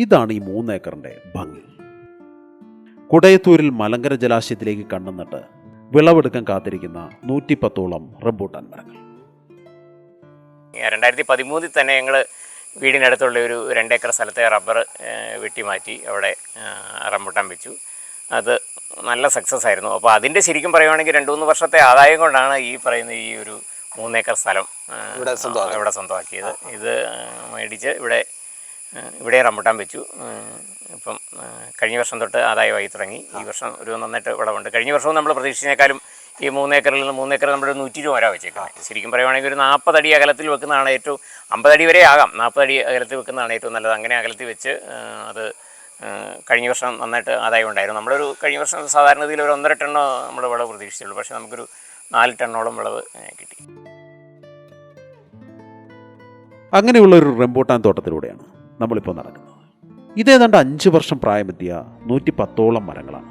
ഇതാണ് ഈ മൂന്നേക്കറിന്റെ ഭംഗി. കുടയത്തൂരിൽ മലങ്കര ജലാശയത്തിലേക്ക് കണ്ണുന്നിട്ട് വിളവെടുക്കാൻ കാത്തിരിക്കുന്ന നൂറ്റിപ്പത്തോളം റംബൂട്ടാൻ മരങ്ങൾ. രണ്ടായിരത്തി പതിമൂന്നിൽ തന്നെ ഞങ്ങൾ വീടിനടുത്തുള്ള ഒരു രണ്ടേക്കർ സ്ഥലത്തെ റബ്ബർ വെട്ടിമാറ്റി അവിടെ ആ, വെച്ചു. അത് നല്ല സക്സസ് ആയിരുന്നു. അപ്പോൾ അതിന്റെ ശരിക്കും പറയുവാണെങ്കിൽ രണ്ട് മൂന്ന് വർഷത്തെ ആദായം കൊണ്ടാണ് ഈ പറയുന്ന ഈ ഒരു മൂന്നേക്കർ സ്ഥലം ഇവിടെ സ്വന്തമാക്കിയത്. ഇത് മേടിച്ച് ഇവിടെ ഇവിടെ റംബുട്ടാൻ വെച്ചു. ഇപ്പം കഴിഞ്ഞ വർഷം തൊട്ട് ആദായമായി തുടങ്ങി. ഈ വർഷം ഒരു നന്നായിട്ട് വിളവുണ്ട്. കഴിഞ്ഞ വർഷവും നമ്മൾ പ്രതീക്ഷിച്ചതിനേക്കാളും ഈ മൂന്നേക്കറിൽ നിന്ന് മൂന്നേക്കർ നമ്മൾ നൂറ്റി രൂപ വരാൻ വെച്ചേക്കുന്നത്. ശരിക്കും പറയുവാണെങ്കിൽ ഒരു നാൽപ്പതടി അകലത്തിൽ വെക്കുന്നതാണ് ഏറ്റവും അമ്പതടി വരെ ആകാം. നാൽപ്പതടി അകലത്തിൽ വെക്കുന്നതാണ് ഏറ്റവും നല്ലത്. അങ്ങനെ അകലത്തിൽ വെച്ച് അത് കഴിഞ്ഞ വർഷം നന്നായിട്ട് ആദായം ഉണ്ടായിരുന്നു. നമ്മളൊരു കഴിഞ്ഞ വർഷം സാധാരണഗതിയിൽ ഒരു ഒന്നര ടണ്ണോ നമ്മൾ വിളവ് പ്രതീക്ഷിച്ചുള്ളൂ പക്ഷേ നമുക്കൊരു നാല് ടണ്ണോളം വിളവ് കിട്ടി. അങ്ങനെയുള്ള ഒരു റംബൂട്ടാൻ തോട്ടത്തിലൂടെയാണ് നമ്മളിപ്പോൾ നടക്കുന്നത്. ഇതേതാണ്ട് അഞ്ച് വർഷം പ്രായമെത്തിയ നൂറ്റി പത്തോളം മരങ്ങളാണ്.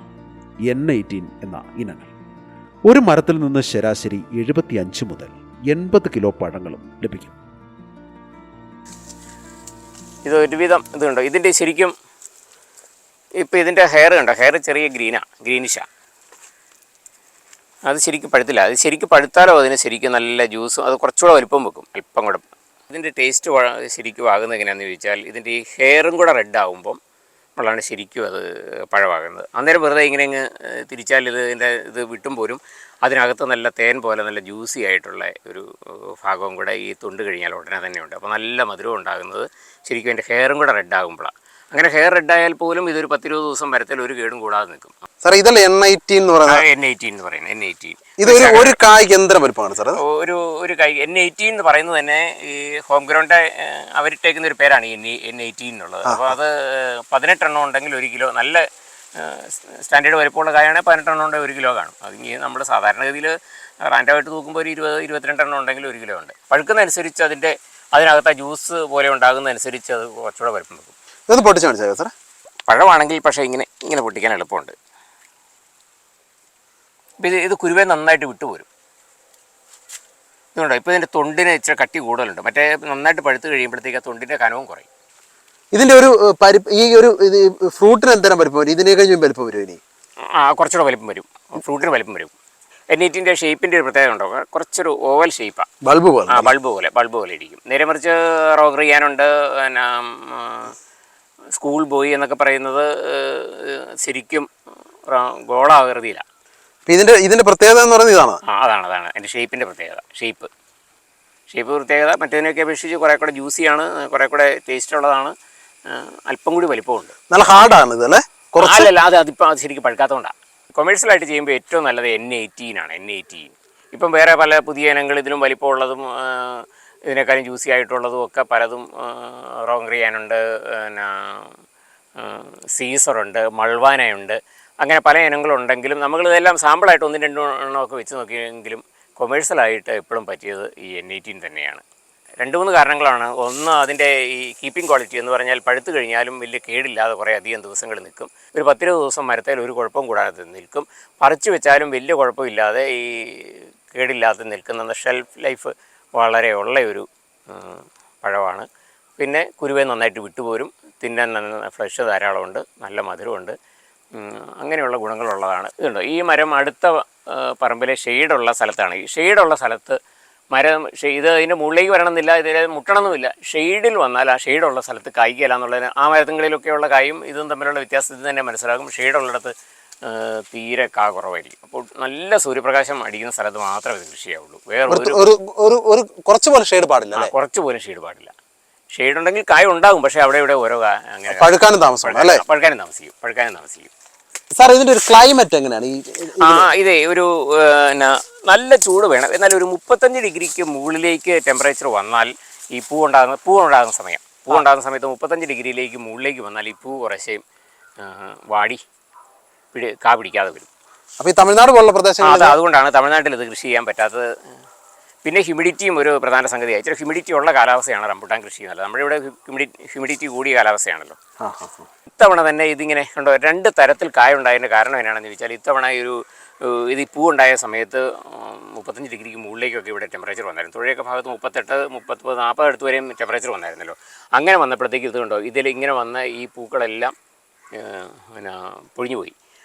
എൻ എയ്റ്റീൻ എന്ന ഇനങ്ങൾ. ഒരു മരത്തിൽ നിന്ന് ശരാശരി എഴുപത്തി അഞ്ച് മുതൽ എൺപത് കിലോ പഴങ്ങളും ലഭിക്കും. ഇത് ഒരുവിധം ഇതുണ്ടോ ഇതിന്റെ ശരിക്കും ഇപ്പോൾ ഇതിന്റെ ഹെയർ കണ്ടോ? ഹെയർ ചെറിയ ഗ്രീനാ ഗ്രീനിഷാണ് അത് ശരിക്കും പഴുത്തില്ല. അത് ശരിക്കും പഴുത്താലോ അതിന് ശരിക്കും നല്ല ജ്യൂസും അത് കുറച്ചുകൂടെ വലിപ്പം വെക്കും. അല്പം കൂടെ ഇതിന്റെ ടേസ്റ്റ് ശരിക്കും ആകുന്നത് എങ്ങനെയാണെന്ന് ചോദിച്ചാൽ ഇതിന്റെ ഈ ഹെയറും കൂടെ റെഡ് ആകുമ്പം നമ്മളാണ് ശരിക്കും അത് പഴമാകുന്നത് അന്നേരം വെറുതെ ഇങ്ങനെ അങ്ങ് തിരിച്ചാൽ ഇത് ഇതിന്റെ ഇത് വിട്ടും പോരും. അതിനകത്ത് നല്ല തേൻ പോലെ നല്ല ജ്യൂസി ആയിട്ടുള്ള ഒരു ഭാഗവും കൂടെ ഈ തൊണ്ട് കഴിഞ്ഞാൽ ഉടനെ തന്നെയുണ്ട് അപ്പോൾ നല്ല മധുരം ഉണ്ടാകുന്നത് ശരിക്കും അതിന്റെ ഹെയറും കൂടെ റെഡ് ആകുമ്പോഴാണ് അങ്ങനെ ഹെയർ റെഡ് ആയാൽ പോലും ഇതൊരു പത്തിരുപത് ദിവസം വരത്തിൽ ഒരു കേടും കൂടാതെ നിൽക്കും. സാർ ഇതല്ല എൻ ഐറ്റി എന്ന് പറയുന്നത്? എൻ എയ്റ്റീൻ എന്ന് പറയുന്നത് എൻ എയ്റ്റീൻ ഇത് ഒരു ഒരു കായ്ക്ക് എന്തര വലിപ്പമാണ് സാർ ഒരു ഒരു കൈ എൻ എയ്റ്റീൻ എന്ന് പറയുന്നത് തന്നെ ഈ ഹോം ഗ്രൗണ്ട് അവരിട്ടേക്കുന്ന ഒരു പേരാണ് ഈ എൻ എയ്റ്റീൻ എന്നുള്ളത്. അപ്പോൾ അത് പതിനെട്ടെണ്ണം ഉണ്ടെങ്കിൽ ഒരു കിലോ നല്ല സ്റ്റാൻഡേർഡ് വലിപ്പമുള്ള കായാണെങ്കിൽ പതിനെട്ടെണ്ണം ഉണ്ടെങ്കിൽ ഒരു കിലോ കാണും. അത് ഇനി നമ്മൾ സാധാരണഗതിയിൽ റാൻഡമായിട്ട് തൂക്കുമ്പോൾ ഒരു ഇരുപത് ഇരുപത്തിരണ്ടെണ്ണം ഉണ്ടെങ്കിൽ ഒരു കിലോ ഉണ്ട്. പഴുക്കുന്നതനുസരിച്ച് അതിന്റെ അതിനകത്ത് ജ്യൂസ് പോലെ ഉണ്ടാകുന്നതനുസരിച്ച് അത് കുറച്ചുകൂടെ വലിപ്പം വെക്കും. ഇതൊന്ന് പൊട്ടിച്ച് കാണിച്ചാൽ സാറേ. പഴമാണെങ്കിൽ പക്ഷേ ഇങ്ങനെ ഇങ്ങനെ പൊട്ടിക്കാൻ എളുപ്പമുണ്ട്. ഇത് ഇത് കുരുവേ നന്നായിട്ട് വിട്ടുപോരും. ഇതുണ്ടോ? ഇപ്പോൾ ഇതിന്റെ തൊണ്ടിന് ഇച്ചിരി കട്ടി കൂടുതലുണ്ട്. മറ്റേ നന്നായിട്ട് പഴുത്ത് കഴിയുമ്പോഴത്തേക്ക് ആ തൊണ്ടിന്റെ കനവും കുറയും. ഇതിന്റെ ഒരു പരിപ്പ് ഈ ഒരു ഇത് ഫ്രൂട്ടിന് എന്തരം വലിപ്പം വരും ഇതിനെ കഴിഞ്ഞും വലിപ്പം വരും ഇനി? ആ കുറച്ചുകൂടെ വലിപ്പം വരും. ഫ്രൂട്ടിന് വലിപ്പം വരും. എന്നീറ്റിന്റെ ഷേപ്പിന്റെ ഒരു പ്രത്യേകത ഉണ്ടോ? കുറച്ചൊരു ഓവൽ ഷേപ്പാണ് ബൾബ് പോലെ. ആ ബൾബ് പോലെ ബൾബ് പോലെ ഇരിക്കും. നേരെ മറിച്ച് റോഗർ ചെയ്യാനുണ്ട് പിന്നെ സ്കൂൾ ബോയ് എന്നൊക്കെ പറയുന്നത് ശരിക്കും ഗോളാകൃതിയിലാണ് ഇതിന്റെ ഇതിന്റെ പ്രത്യേകത എന്ന് പറയുന്നത് ഇതാണ്? ആ അതാണ് അതാണ്. അതിന്റെ ഷേപ്പിന്റെ പ്രത്യേകത ഷേപ്പ്. ഷേപ്പ് പ്രത്യേകത മറ്റേതിനൊക്കെ അപേക്ഷിച്ച് കുറേ കൂടെ ജ്യൂസിയാണ് കുറേ കൂടെ ടേസ്റ്റ് ഉള്ളതാണ് അല്പം കൂടി വലിപ്പമുണ്ട്. നല്ല ഹാർഡാണ് ഇത് അല്ലേ? കുറച്ചല്ല അല്ലല്ല അത് അതിപ്പോൾ അത് ശരിക്കും പഴുക്കാത്തതുകൊണ്ടാണ് കൊമേഴ്സ്യലായിട്ട് ചെയ്യുമ്പോൾ ഏറ്റവും നല്ലത് എൻ എയ്റ്റീൻ ആണ് എൻ എയ്റ്റീൻ ഇപ്പം വേറെ പല പുതിയ ഇനങ്ങൾ ഇതിലും വലിപ്പമുള്ളതും ഇതിനേക്കാളും ജ്യൂസി ആയിട്ടുള്ളതും ഒക്കെ പലതും റോങ് ക്രിയാനുണ്ട് പിന്നെ സീസറുണ്ട് മൾവാനയുണ്ട്. അങ്ങനെ പല ഇനങ്ങളുണ്ടെങ്കിലും നമ്മൾ ഇതെല്ലാം സാമ്പിളായിട്ട് ഒന്നും രണ്ടും എണ്ണമൊക്കെ വെച്ച് നോക്കിയെങ്കിലും കൊമേഴ്സ്യലായിട്ട് എപ്പോഴും പറ്റിയത് ഈ എൻ എയ്റ്റീൻ തന്നെയാണ്. രണ്ട് മൂന്ന് കാരണങ്ങളാണ്. ഒന്ന് അതിന്റെ ഈ കീപ്പിംഗ് ക്വാളിറ്റി എന്ന് പറഞ്ഞാൽ പഴുത്ത് കഴിഞ്ഞാലും വലിയ കേടില്ലാതെ കുറേ അധികം ദിവസങ്ങൾ നിൽക്കും. ഒരു പത്തിരുപത് ദിവസം മരത്തേൽ ഒരു കുഴപ്പവും കൂടാതെ നിൽക്കും. പറിച്ചു വെച്ചാലും വലിയ കുഴപ്പമില്ലാതെ ഈ കേടില്ലാതെ നിൽക്കുന്ന ഷെൽഫ് ലൈഫ് വളരെ ഉള്ള ഒരു പഴമാണ്. പിന്നെ കുരുവേ നന്നായിട്ട് വിട്ടുപോരും. തിന്നാൻ നല്ല ഫ്ലഷ് ധാരാളമുണ്ട് നല്ല മധുരമുണ്ട്. അങ്ങനെയുള്ള ഗുണങ്ങളുള്ളതാണ്. ഇതുണ്ടോ? ഈ മരം അടുത്ത പറമ്പിലെ ഷെയ്ഡുള്ള സ്ഥലത്താണ്. ഈ ഷെയ്ഡുള്ള സ്ഥലത്ത് മരം ഇത് അതിന്റെ മുകളിലേക്ക് വരണമെന്നില്ല ഇതിൽ മുട്ടണമെന്നുമില്ല. ഷെയ്ഡിൽ വന്നാൽ ആ ഷെയ്ഡുള്ള സ്ഥലത്ത് കായ്ക്കില്ല എന്നുള്ളതിന് ആ മരത്തുകളിലൊക്കെയുള്ള കായും ഇതും തമ്മിലുള്ള വ്യത്യാസത്തിൽ തന്നെ മനസ്സിലാകും. ഷെയ്ഡുള്ളിടത്ത് തീരെ കാ കുറവായിരിക്കും. അപ്പോൾ നല്ല സൂര്യപ്രകാശം അടിക്കുന്ന സ്ഥലത്ത് മാത്രമേ ഇത് കൃഷി ചെയ്യാവുള്ളൂ. വേറെ ഒരു ഒരു കുറച്ച് പോലെ ഷെയ്ഡ് പാടില്ല കുറച്ച് പോലും ഷെയ്ഡ് പാടില്ല. ഷെയ്ഡ് ഉണ്ടെങ്കിൽ കായ ഉണ്ടാകും പക്ഷേ അവിടെ ഇവിടെ ഓരോ അങ്ങനെ പഴുക്കാനും താമസം അല്ലേ? പഴുക്കാനും താമസിക്കും പഴുക്കാനും താമസിക്കും. സാർ ഇതിന്റെ ഒരു ക്ലൈമറ്റ് എങ്ങനെയാണ്? ഈ ആ ഇതേ ഒരു എന്നാ, നല്ല ചൂട് വേണം. എന്നാൽ ഒരു മുപ്പത്തഞ്ച് ഡിഗ്രിക്ക് മുകളിലേക്ക് ടെമ്പറേച്ചർ വന്നാൽ ഈ പൂ ഉണ്ടാകുന്ന പൂ ഉണ്ടാകുന്ന സമയം. പൂ ഉണ്ടാകുന്ന സമയത്ത് മുപ്പത്തഞ്ച് ഡിഗ്രിയിലേക്ക് മുകളിലേക്ക് വന്നാൽ ഈ പൂ കുറേശ്ശേയും വാടി. പിടി കാ പിടിക്കാതെ വരും. അപ്പോൾ ഈ തമിഴ്നാട് പോലുള്ള പ്രദേശങ്ങൾ അത് അതുകൊണ്ടാണ് തമിഴ്നാട്ടിൽ ഇത് കൃഷി ചെയ്യാൻ പറ്റാത്തത്. പിന്നെ ഹ്യൂമിഡിറ്റിയും ഒരു പ്രധാന സംഗതിയായി ഇച്ചിരി ഹ്യൂമിഡിറ്റി ഉള്ള കാലാവസ്ഥയാണ് റംബുട്ടാൻ കൃഷി ചെയ്യുന്നത്. നമ്മുടെ ഇവിടെ ഹ്യൂമിഡിറ്റി ഹ്യൂമിഡിറ്റി കൂടിയ കാലാവസ്ഥയാണല്ലോ. ഇത്തവണ തന്നെ ഇതിങ്ങനെ ഉണ്ടോ? രണ്ട് തരത്തിൽ കായ ഉണ്ടായതിന്റെ കാരണം എന്നാണെന്ന് ചോദിച്ചാൽ ഇത്തവണ ഒരു ഇത് ഈ പൂ ഉണ്ടായ സമയത്ത് മുപ്പത്തഞ്ച് ഡിഗ്രിക്ക് മുകളിലേക്കൊക്കെ ഇവിടെ ടെമ്പറേച്ചർ വന്നായിരുന്നു. തൊഴിലൊക്കെ ഭാഗത്ത് മുപ്പത്തെട്ട് മുപ്പത്തൊമ്പത് നാൽപ്പത് അടുത്ത് വരെയും ടെമ്പറേച്ചർ വന്നായിരുന്നല്ലോ. അങ്ങനെ വന്നപ്പോഴത്തേക്ക് ഇതുണ്ടോ ഇതിൽ ഇങ്ങനെ വന്ന ഈ പൂക്കളെല്ലാം പിന്നെ പൊഴിഞ്ഞു പോയി